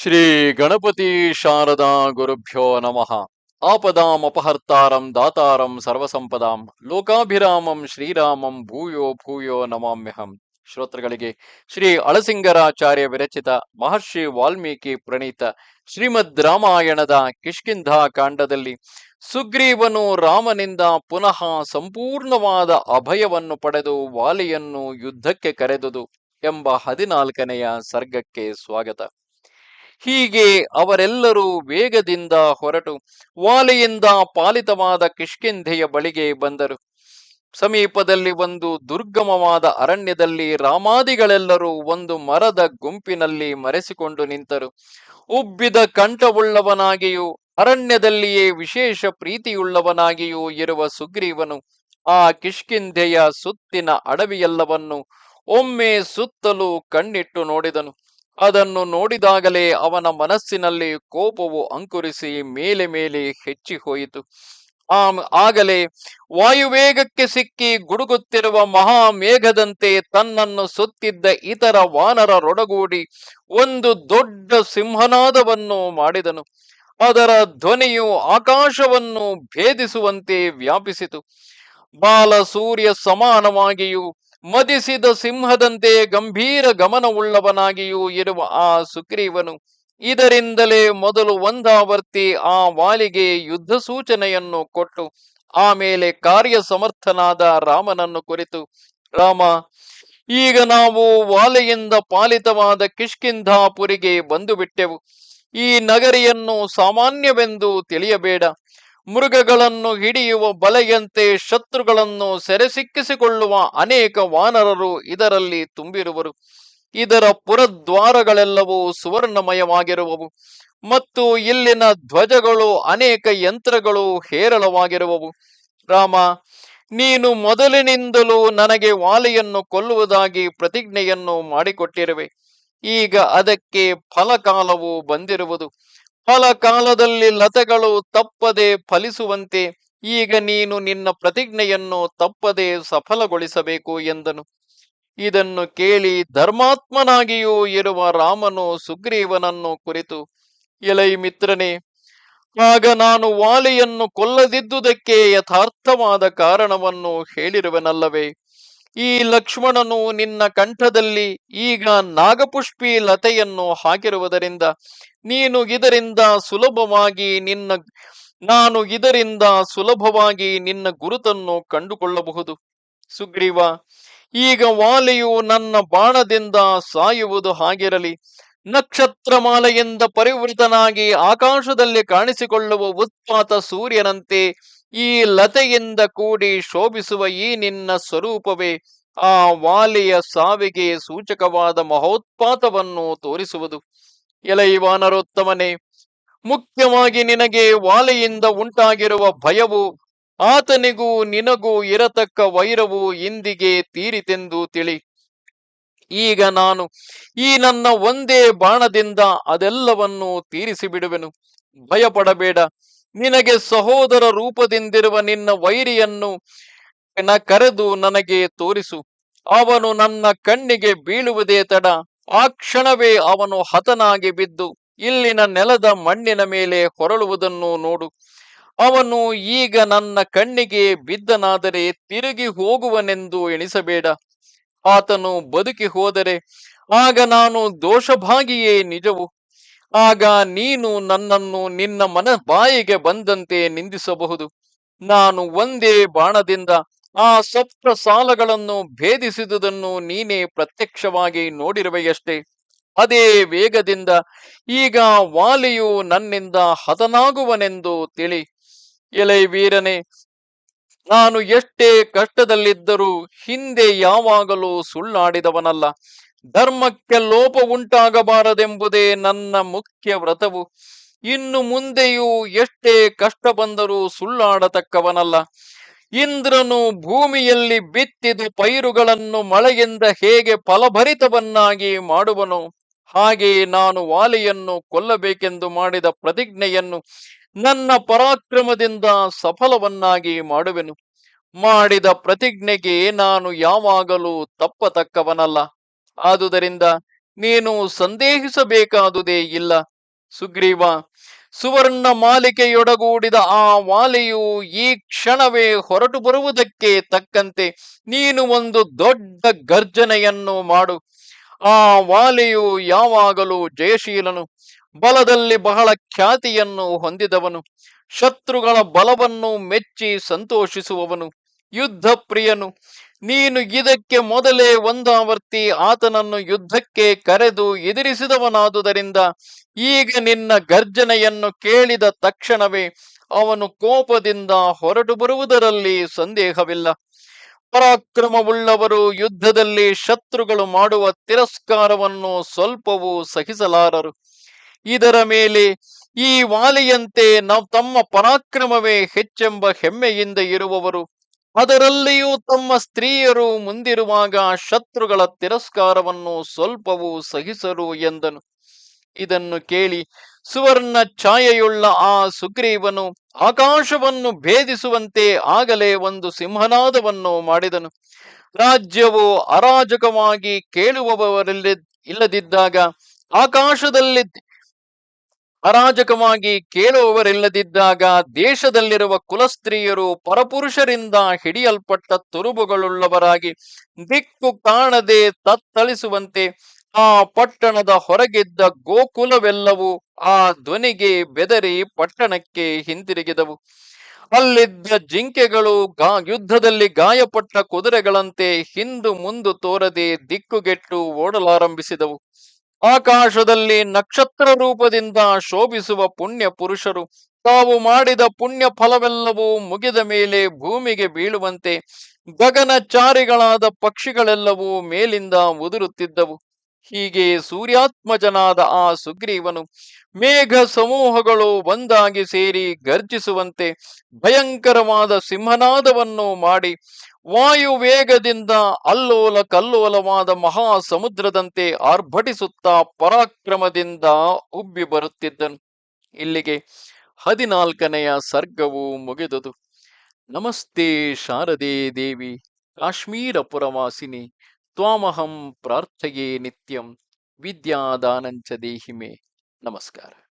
ಶ್ರೀ ಗಣಪತಿ ಶಾರದಾ ಗುರುಭ್ಯೋ ನಮಃ. ಆಪದಾಂ ಅಪಹರ್ತಾರಂ ದಾತಾರಂ ಸರ್ವಸಂಪದಾಂ ಲೋಕಾಭಿರಾಮಂ ಶ್ರೀರಾಮಂ ಭೂಯೋ ಭೂಯೋ ನಮಾಮ್ಯಹಂ. ಶ್ರೋತೃಗಳಿಗೆ ಶ್ರೀ ಅಳಸಿಂಗರಾಚಾರ್ಯ ವಿರಚಿತ ಮಹರ್ಷಿ ವಾಲ್ಮೀಕಿ ಪ್ರಣೀತ ಶ್ರೀಮದ್ ರಾಮಾಯಣದ ಕಿಷ್ಕಿಂಧಾ ಕಾಂಡದಲ್ಲಿ ಸುಗ್ರೀವನು ರಾಮನಿಂದ ಪುನಃ ಸಂಪೂರ್ಣವಾದ ಅಭಯವನ್ನು ಪಡೆದು ವಾಲಿಯನ್ನು ಯುದ್ಧಕ್ಕೆ ಕರೆದುದು ಎಂಬ ಹದಿನಾಲ್ಕನೆಯ ಸರ್ಗಕ್ಕೆ ಸ್ವಾಗತ. ಹೀಗೆ ಅವರೆಲ್ಲರೂ ವೇಗದಿಂದ ಹೊರಟು ವಾಲೆಯಿಂದ ಪಾಲಿತವಾದ ಕಿಷ್ಕಿಂಧೆಯ ಬಳಿಗೆ ಬಂದರು. ಸಮೀಪದಲ್ಲಿ ಒಂದು ದುರ್ಗಮವಾದ ಅರಣ್ಯದಲ್ಲಿ ರಾಮಾದಿಗಳೆಲ್ಲರೂ ಒಂದು ಮರದ ಗುಂಪಿನಲ್ಲಿ ಮರೆಸಿಕೊಂಡು ನಿಂತರು. ಉಬ್ಬಿದ ಕಂಠವುಳ್ಳವನಾಗಿಯೂ, ಅರಣ್ಯದಲ್ಲಿಯೇ ವಿಶೇಷ ಪ್ರೀತಿಯುಳ್ಳವನಾಗಿಯೂ ಇರುವ ಸುಗ್ರೀವನು ಆ ಕಿಷ್ಕಿಂಧೆಯ ಸುತ್ತಿನ ಅಡವಿಯೆಲ್ಲವನ್ನು ಒಮ್ಮೆ ಸುತ್ತಲೂ ಕಣ್ಣಿಟ್ಟು ನೋಡಿದನು. ಅದನ್ನು ನೋಡಿದಾಗಲೇ ಅವನ ಮನಸ್ಸಿನಲ್ಲಿ ಕೋಪವು ಅಂಕುರಿಸಿ ಮೇಲೆ ಮೇಲೆ ಹೆಚ್ಚಿ ಹೋಯಿತು. ಆ ಆಗಲೇ ವಾಯುವೇಗಕ್ಕೆ ಸಿಕ್ಕಿ ಗುಡುಗುತ್ತಿರುವ ಮಹಾಮೇಘದಂತೆ ತನ್ನನ್ನು ಸುತ್ತಿದ್ದ ಇತರ ವಾನರ ರೊಡಗೂಡಿ ಒಂದು ದೊಡ್ಡ ಸಿಂಹನಾದವನ್ನು ಮಾಡಿದನು. ಅದರ ಧ್ವನಿಯು ಆಕಾಶವನ್ನು ಭೇದಿಸುವಂತೆ ವ್ಯಾಪಿಸಿತು. ಬಾಲ ಸೂರ್ಯ ಸಮಾನವಾಗಿಯೂ ಮದಿಸಿದ ಸಿಂಹದಂತೆ ಗಂಭೀರ ಗಮನವುಳ್ಳವನಾಗಿಯೂ ಇರುವ ಆ ಸುಗ್ರೀವನು ಇದರಿಂದಲೇ ಮೊದಲು ಒಂದಾವರ್ತಿ ಆ ವಾಲಿಗೆ ಯುದ್ಧ ಸೂಚನೆಯನ್ನು ಕೊಟ್ಟು ಆಮೇಲೆ ಕಾರ್ಯ ಸಮರ್ಥನಾದ ರಾಮನನ್ನು ಕುರಿತು, ರಾಮ, ಈಗ ನಾವು ವಾಲೆಯಿಂದ ಪಾಲಿತವಾದ ಕಿಷ್ಕಿಂಧಾಪುರಿಗೆ ಬಂದು ಬಿಟ್ಟೆವು ಈ ನಗರಿಯನ್ನು ಸಾಮಾನ್ಯವೆಂದು ತಿಳಿಯಬೇಡ. ಮೃಗಗಳನ್ನು ಹಿಡಿಯುವ ಬಲೆಯಂತೆ ಶತ್ರುಗಳನ್ನು ಸೆರೆಸಿಕ್ಕಿಸಿಕೊಳ್ಳುವ ಅನೇಕ ವಾನರರು ಇದರಲ್ಲಿ ತುಂಬಿರುವರು. ಇದರ ಪುರದ್ವಾರಗಳೆಲ್ಲವೂ ಸುವರ್ಣಮಯವಾಗಿರುವವು ಮತ್ತು ಇಲ್ಲಿನ ಧ್ವಜಗಳು ಅನೇಕ ಯಂತ್ರಗಳು ಹೇರಳವಾಗಿರುವವು. ರಾಮ, ನೀನು ಮೊದಲಿನಿಂದಲೂ ನನಗೆ ವಾಲಿಯನ್ನು ಕೊಲ್ಲುವುದಾಗಿ ಪ್ರತಿಜ್ಞೆಯನ್ನು ಮಾಡಿಕೊಟ್ಟಿರುವೆ. ಈಗ ಅದಕ್ಕೆ ಫಲಕಾಲವು ಬಂದಿರುವುದು. ಫಲಕಾಲದಲ್ಲಿ ಲತೆಗಳು ತಪ್ಪದೆ ಫಲಿಸುವಂತೆ, ಈಗ ನೀನು ನಿನ್ನ ಪ್ರತಿಜ್ಞೆಯನ್ನು ತಪ್ಪದೆ ಸಫಲಗೊಳಿಸಬೇಕು ಎಂದನು. ಇದನ್ನು ಕೇಳಿ ಧರ್ಮಾತ್ಮನಾಗಿಯೂ ಇರುವ ರಾಮನು ಸುಗ್ರೀವನನ್ನು ಕುರಿತು, ಎಲೈ ಮಿತ್ರನೇ, ಆಗ ನಾನು ವಾಲಿಯನ್ನು ಕೊಲ್ಲದಿದ್ದುದಕ್ಕೆ ಯಥಾರ್ಥವಾದ ಕಾರಣವನ್ನು ಹೇಳಿರುವೆನಲ್ಲವೇ? ಈ ಲಕ್ಷ್ಮಣನು ನಿನ್ನ ಕಂಠದಲ್ಲಿ ಈಗ ನಾಗಪುಷ್ಪಿ ಲತೆಯನ್ನು ಹಾಕಿರುವುದರಿಂದ ನೀನು ಇದರಿಂದ ಸುಲಭವಾಗಿ ನಿನ್ನ, ನಾನು ಇದರಿಂದ ಸುಲಭವಾಗಿ ನಿನ್ನ ಗುರುತನ್ನು ಕಂಡುಕೊಳ್ಳಬಹುದು. ಸುಗ್ರೀವ, ಈಗ ವಾಲಿಯು ನನ್ನ ಬಾಣದಿಂದ ಸಾಯುವುದು ಹಾಗಿರಲಿ. ನಕ್ಷತ್ರಮಾಲೆಯಿಂದ ಪರಿವೃತನಾಗಿ ಆಕಾಶದಲ್ಲಿ ಕಾಣಿಸಿಕೊಳ್ಳುವ ಉತ್ಪಾತ ಸೂರ್ಯನಂತೆ ಈ ಲತೆಯಿಂದ ಕೂಡಿ ಶೋಭಿಸುವ ಈ ನಿನ್ನ ಸ್ವರೂಪವೇ ಆ ವಾಲಿಯ ಸಾವಿಗೆ ಸೂಚಕವಾದ ಮಹೋತ್ಪಾತವನ್ನು ತೋರಿಸುವುದು. ಎಲೈ ವಾನರೋತ್ತಮನೇ, ಮುಖ್ಯವಾಗಿ ನಿನಗೆ ವಾಲೆಯಿಂದ ಉಂಟಾಗಿರುವ ಭಯವು ಆತನಿಗೂ ನಿನಗೂ ಇರತಕ್ಕ ವೈರವು ಇಂದಿಗೆ ತೀರಿತೆಂದು ತಿಳಿ. ಈಗ ನಾನು ಈ ನನ್ನ ಒಂದೇ ಬಾಣದಿಂದ ಅದೆಲ್ಲವನ್ನು ತೀರಿಸಿ ಬಿಡುವೆನು ಭಯಪಡಬೇಡ. ನಿನಗೆ ಸಹೋದರ ರೂಪದಿಂದಿರುವ ನಿನ್ನ ವೈರಿಯನ್ನು ಕರೆದು ನನಗೆ ತೋರಿಸು. ಅವನು ನನ್ನ ಕಣ್ಣಿಗೆ ಬೀಳುವುದೇ ತಡ. ಆ ಕ್ಷಣವೇ ಅವನು ಹತನಾಗಿ ಬಿದ್ದು ಇಲ್ಲಿನ ನೆಲದ ಮಣ್ಣಿನ ಮೇಲೆ ಹೊರಳುವುದನ್ನು ನೋಡು. ಅವನು ಈಗ ನನ್ನ ಕಣ್ಣಿಗೆ ಬಿದ್ದನಾದರೆ ತಿರುಗಿ ಹೋಗುವನೆಂದು ಎಣಿಸಬೇಡ. ಆತನು ಬದುಕಿ ಹೋದರೆ ಆಗ ನಾನು ದೋಷಭಾಗಿಯೇ ನಿಜವು. ಆಗ ನೀನು ನನ್ನನ್ನು ನಿನ್ನ ಮನ ಬಾಯಿಗೆ ಬಂದಂತೆ ನಿಂದಿಸಬಹುದು. ನಾನು ಒಂದೇ ಬಾಣದಿಂದ ಆ ಸಪ್ತ ಸಾಲಗಳನ್ನು ಭೇದಿಸಿದುದನ್ನು ನೀನೇ ಪ್ರತ್ಯಕ್ಷವಾಗಿ ನೋಡಿರುವೆಯಷ್ಟೇ. ಅದೇ ವೇಗದಿಂದ ಈಗ ವಾಲಿಯು ನನ್ನಿಂದ ಹತನಾಗುವನೆಂದು ತಿಳಿ. ಎಲೈ ವೀರನೆ, ನಾನು ಎಷ್ಟೇ ಕಷ್ಟದಲ್ಲಿದ್ದರೂ ಹಿಂದೆ ಯಾವಾಗಲೂ ಸುಳ್ಳಾಡಿದವನಲ್ಲ. ಧರ್ಮಕ್ಕೆ ಲೋಪ ಉಂಟಾಗಬಾರದೆಂಬುದೇ ನನ್ನ ಮುಖ್ಯ ವ್ರತವು. ಇನ್ನು ಮುಂದೆಯೂ ಎಷ್ಟೇ ಕಷ್ಟ ಬಂದರೂ ಸುಳ್ಳಾಡತಕ್ಕವನಲ್ಲ. ಇಂದ್ರನು ಭೂಮಿಯಲ್ಲಿ ಬಿತ್ತಿದ ಪೈರುಗಳನ್ನು ಮಳೆಯಿಂದ ಹೇಗೆ ಫಲಭರಿತವನ್ನಾಗಿ ಮಾಡುವನು, ಹಾಗೆ ನಾನು ವಾಲಿಯನ್ನು ಕೊಲ್ಲಬೇಕೆಂದು ಮಾಡಿದ ಪ್ರತಿಜ್ಞೆಯನ್ನು ನನ್ನ ಪರಾಕ್ರಮದಿಂದ ಸಫಲವನ್ನಾಗಿ ಮಾಡುವೆನು. ಮಾಡಿದ ಪ್ರತಿಜ್ಞೆಗೆ ನಾನು ಯಾವಾಗಲೂ ತಪ್ಪತಕ್ಕವನಲ್ಲ. ಆದುದರಿಂದ ನೀನು ಸಂದೇಹಿಸಬೇಕಾದುದೇ ಇಲ್ಲ. ಸುಗ್ರೀವ, ಸುವರ್ಣ ಮಾಲಿಕೆಯೊಡಗೂಡಿದ ಆ ವಾಲೆಯು ಈ ಕ್ಷಣವೇ ಹೊರಟು ಬರುವುದಕ್ಕೆ ತಕ್ಕಂತೆ ನೀನು ಒಂದು ದೊಡ್ಡ ಗರ್ಜನೆಯನ್ನು ಮಾಡು. ಆ ವಾಲೆಯು ಯಾವಾಗಲೂ ಜಯಶೀಲನು, ಬಲದಲ್ಲಿ ಬಹಳ ಖ್ಯಾತಿಯನ್ನು ಹೊಂದಿದವನು, ಶತ್ರುಗಳ ಬಲವನ್ನು ಮೆಚ್ಚಿ ಸಂತೋಷಿಸುವವನು ಯುದ್ಧ ಪ್ರಿಯನು ನೀನು ಇದಕ್ಕೆ ಮೊದಲೇ ಒಂದಾವರ್ತಿ ಆತನನ್ನು ಯುದ್ಧಕ್ಕೆ ಕರೆದು ಎದುರಿಸಿದವನಾದುದರಿಂದ ಈಗ ನಿನ್ನ ಗರ್ಜನೆಯನ್ನು ಕೇಳಿದ ತಕ್ಷಣವೇ ಅವನು ಕೋಪದಿಂದ ಹೊರಟು ಬರುವುದರಲ್ಲಿ ಸಂದೇಹವಿಲ್ಲ. ಪರಾಕ್ರಮವುಳ್ಳವರು ಯುದ್ಧದಲ್ಲಿ ಶತ್ರುಗಳು ಮಾಡುವ ತಿರಸ್ಕಾರವನ್ನು ಸ್ವಲ್ಪವೂ ಸಹಿಸಲಾರರು. ಇದರ ಮೇಲೆ ಈ ವಾಲಿಯಂತೆ ನಾವು ತಮ್ಮ ಪರಾಕ್ರಮವೇ ಹೆಚ್ಚೆಂಬ ಹೆಮ್ಮೆಯಿಂದ ಇರುವವರು. ಅದರಲ್ಲಿಯೂ ತಮ್ಮ ಸ್ತ್ರೀಯರು ಮುಂದಿರುವಾಗ ಶತ್ರುಗಳ ತಿರಸ್ಕಾರವನ್ನು ಸ್ವಲ್ಪವೂ ಸಹಿಸರು ಎಂದನು. ಇದನ್ನು ಕೇಳಿ ಸುವರ್ಣ ಛಾಯೆಯುಳ್ಳ ಆ ಸುಗ್ರೀವನು ಆಕಾಶವನ್ನು ಭೇದಿಸುವಂತೆ ಆಗಲೇ ಒಂದು ಸಿಂಹನಾದವನ್ನು ಮಾಡಿದನು. ರಾಜ್ಯವು ಅರಾಜಕವಾಗಿ ಕೇಳುವವರಲ್ಲಿ ಇಲ್ಲದಿದ್ದಾಗ ಆಕಾಶದಲ್ಲಿ ಅರಾಜಕವಾಗಿ ಕೇಳುವವರಿಲ್ಲದಿದ್ದಾಗ ದೇಶದಲ್ಲಿರುವ ಕುಲಸ್ತ್ರೀಯರು ಪರಪುರುಷರಿಂದ ಹಿಡಿಯಲ್ಪಟ್ಟ ತುರುಬುಗಳುಳ್ಳವರಾಗಿ ದಿಕ್ಕು ಕಾಣದೆ ತತ್ತಳಿಸುವಂತೆ ಆ ಪಟ್ಟಣದ ಹೊರಗಿದ್ದ ಗೋಕುಲವೆಲ್ಲವೂ ಆ ಧ್ವನಿಗೆ ಬೆದರಿ ಪಟ್ಟಣಕ್ಕೆ ಹಿಂತಿರುಗಿದವು. ಅಲ್ಲಿದ್ದ ಜಿಂಕೆಗಳು ಗಾ ಯುದ್ಧದಲ್ಲಿ ಗಾಯಪಟ್ಟ ಕುದುರೆಗಳಂತೆ ಹಿಂದು ಮುಂದು ತೋರದೆ ದಿಕ್ಕುಗೆಟ್ಟು ಓಡಲಾರಂಭಿಸಿದವು. ಆಕಾಶದಲ್ಲಿ ನಕ್ಷತ್ರ ರೂಪದಿಂದ ಶೋಭಿಸುವ ಪುಣ್ಯ ಪುರುಷರು, ತಾವು ಮಾಡಿದ ಪುಣ್ಯ ಫಲವೆಲ್ಲವೂ ಮುಗಿದ ಮೇಲೆ ಭೂಮಿಗೆ ಬೀಳುವಂತೆ ಗಗನಚಾರಿಗಳಾದ ಪಕ್ಷಿಗಳೆಲ್ಲವೂ ಮೇಲಿಂದ ಉದುರುತ್ತಿದ್ದವು. ಹೀಗೆ ಸೂರ್ಯಾತ್ಮಜನಾದ ಆ ಸುಗ್ರೀವನು ಮೇಘ ಸಮೂಹಗಳು ಒಂದಾಗಿ ಸೇರಿ ಗರ್ಜಿಸುವಂತೆ ಭಯಂಕರವಾದ ಸಿಂಹನಾದವನ್ನು ಮಾಡಿ ವಾಯು ವೇಗದಿಂದ ಅಲ್ಲೋಲ ಕಲ್ಲೋಲವಾದ ಮಹಾ ಸಮುದ್ರದಂತೆ ಆರ್ಭಟಿಸುತ್ತಾ ಪರಾಕ್ರಮದಿಂದ ಉಬ್ಬಿ ಬರುತ್ತಿದ್ದನು. ಇಲ್ಲಿಗೆ ಹದಿನಾಲ್ಕನೆಯ ಸರ್ಗವು ಮುಗಿದುದು. ನಮಸ್ತೆ ಶಾರದೆ ದೇವಿ ಕಾಶ್ಮೀರ ಪುರವಾಸಿನಿ ತ್ವಾಮಹಂ ಪ್ರಾರ್ಥೆಯೇ ನಿತ್ಯಂ, ವಿದ್ಯಾದಾನಂಚ ದೇಹಿಮೆ. ನಮಸ್ಕಾರ.